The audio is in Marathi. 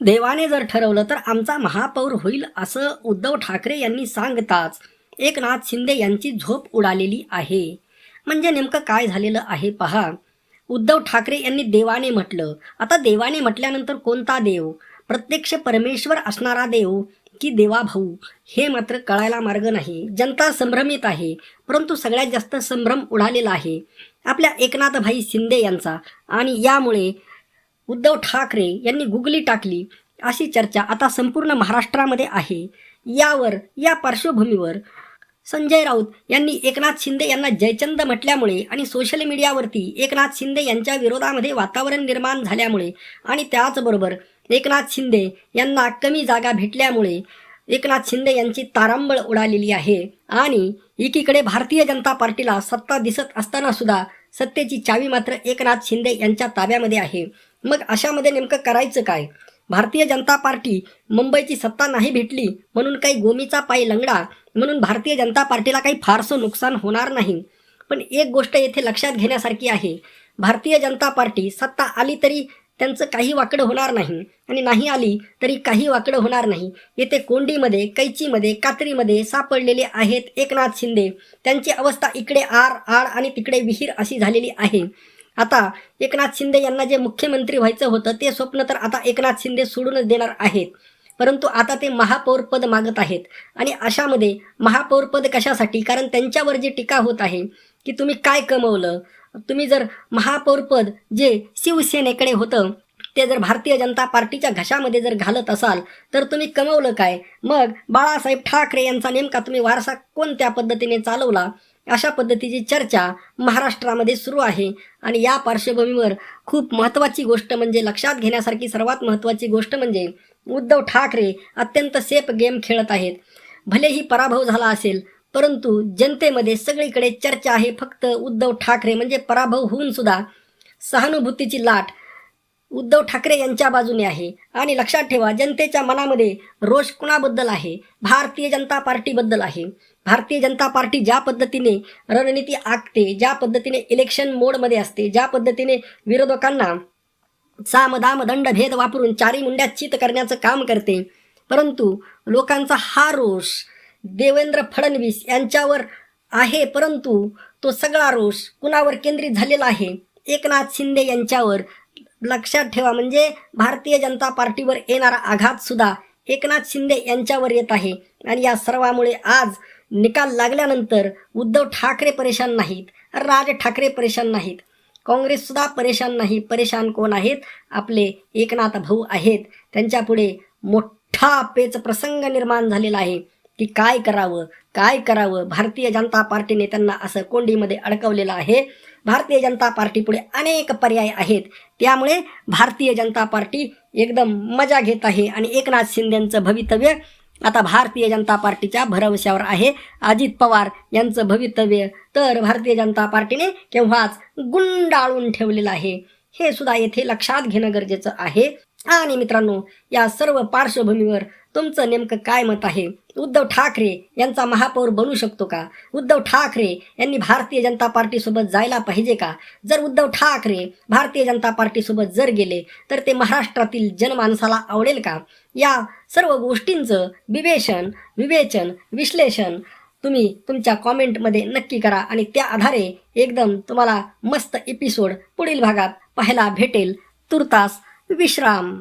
देवाने जर ठरवलं तर आमचा महापौर होईल असं उद्धव ठाकरे यांनी सांगताच एकनाथ शिंदे यांची झोप उडालेली आहे. म्हणजे नेमकं काय झालेलं आहे पहा. उद्धव ठाकरे यांनी देवाने म्हटलं. आता देवाने म्हटल्यानंतर कोणता देव? प्रत्यक्ष परमेश्वर असणारा देव की देवाभाऊ? हे मात्र कळायला मार्ग नाही. जनता संभ्रमित आहे. परंतु सगळ्यात जास्त संभ्रम उडालेला आहे. आपल्या एकनाथभाई शिंदे यांचा. आणि यामुळे उद्धव ठाकरे यांनी गुगली टाकली अशी चर्चा आता संपूर्ण महाराष्ट्रामध्ये आहे. यावर या पार्श्वभूमीवर संजय राऊत यांनी एकनाथ शिंदे यांना जयचंद म्हटल्यामुळे आणि सोशल मीडियावरती एकनाथ शिंदे यांच्या विरोधामध्ये वातावरण निर्माण झाल्यामुळे आणि त्याचबरोबर एकनाथ शिंदे यांना कमी जागा भेटल्यामुळे एकनाथ शिंदे यांची तारांबळ उडालेली आहे आणि एकीकडे भारतीय जनता पार्टीला सत्ता दिसत असताना सुद्धा सत्तेची चावी मात्र एकनाथ शिंदे यांच्या ताब्यामध्ये आहे. मग अशामध्ये नेमकं करायचं काय? भारतीय जनता पार्टी मुंबईची सत्ता नाही भेटली म्हणून काही गोमीचा पाय लंगडा म्हणून भारतीय जनता पार्टीला काही फारसं नुकसान होणार नाही. पण एक गोष्ट येथे लक्षात घेण्यासारखी आहे. भारतीय जनता पार्टी सत्ता आली तरी त्यांचं काही वाकडं होणार नाही आणि नाही आली तरी काही वाकडं होणार नाही. येथे कोंडीमध्ये कैचीमध्ये कात्रीमध्ये सापडलेले आहेत एकनाथ शिंदे. त्यांची अवस्था इकडे आर आड आणि तिकडे विहीर अशी झालेली आहे. आता एकनाथ शिंदे यांना जे मुख्यमंत्री व्हायचं होतं ते स्वप्न तर आता एकनाथ शिंदे सोडूनच देणार आहेत. परंतु आता ते महापौर पद मागत आहेत. आणि अशामध्ये महापौर पद कशासाठी? कारण त्यांच्यावर जी टीका होत आहे की तुम्ही काय कमवलं? तुम्ही जर महापौर पद जे शिवसेनेकडे होतं ते जर भारतीय जनता पार्टीच्या घशामध्ये जर घालत असाल तर तुम्ही कमवलं काय? मग बाळासाहेब ठाकरे यांचा नेमका तुम्ही वारसा कोणत्या पद्धतीने चालवला? अशा पद्धतीची चर्चा महाराष्ट्रामध्ये सुरू आहे. आणि या पार्श्वभूमीवर खूप महत्त्वाची गोष्ट म्हणजे लक्षात घेण्यासारखी सर्वात महत्त्वाची गोष्ट म्हणजे उद्धव ठाकरे अत्यंत सेफ गेम खेळत आहेत. भलेही पराभव झाला असेल परंतु जनतेमध्ये सगळीकडे चर्चा आहे फक्त उद्धव ठाकरे म्हणजे पराभव होऊन सुद्धा. सहानुभूतीची लाट उद्धव ठाकरे यांच्या बाजूने आहे. आणि लक्षात ठेवा जनतेच्या मनामध्ये रोष कुणाबद्दल आहे? भारतीय जनता पार्टीबद्दल आहे. भारतीय जनता पार्टी ज्या पद्धतीने रणनीती आखते ज्या पद्धतीने इलेक्शन मोडमध्ये असते ज्या पद्धतीने विरोधकांना साम दाम दंड भेद वापरून चारी मुंड्या चित करण्याचं काम करते परंतु लोकांचा हा रोष देवेंद्र फडणवीस यांच्यावर आहे परंतु तो सगळा रोष कुणावर केंद्रित झालेला आहे? एकनाथ शिंदे यांच्यावर लक्षात ठेवा म्हणजे भारतीय जनता पार्टीवर येणारा आघातसुद्धा एकनाथ शिंदे यांच्यावर येत आहे. आणि या सर्वामुळे आज निकाल लागल्यानंतर उद्धव ठाकरे परेशान नाहीत राज ठाकरे परेशान नाहीत काँग्रेससुद्धा परेशान नाही परेशान कोण आहेत? आपले एकनाथ भाऊ आहेत. त्यांच्यापुढे मोठा पेच प्रसंग निर्माण झालेला आहे की काय करावं काय करावं? भारतीय जनता पार्टीने त्यांना असं कोंडीमध्ये अडकवलेलं आहे. भारतीय जनता पार्टीपुढे अनेक पर्याय आहेत. त्यामुळे भारतीय जनता पार्टी एकदम मजा घेत आहे आणि एकनाथ शिंदेचं भवितव्य आता भारतीय जनता पार्टीच्या भरवशावर आहे अजित पवार यांचं भवितव्य. तर भारतीय जनता पार्टीने केव्हाच गुंडाळून ठेवलेलं आहे? हे सुद्धा येथे लक्षात घेणं गरजेचं आहे. आणि मित्रांनो या सर्व पार्श्वभूमीवर तुमचं नेमकं काय मत आहे? उद्धव ठाकरे यांचा महापौर बनू शकतो का? उद्धव ठाकरे यांनी भारतीय जनता पार्टीसोबत जायला पाहिजे का? जर उद्धव ठाकरे भारतीय जनता पार्टीसोबत जर गेले तर ते महाराष्ट्रातील जनमानसाला आवडेल का? या सर्व गोष्टींचं विवेचन विवेचन विश्लेषण तुम्ही तुमच्या कॉमेंटमध्ये नक्की करा आणि त्या आधारे एकदम तुम्हाला मस्त एपिसोड पुढील भागात पाहायला भेटेल. तुर्तास विश्राम.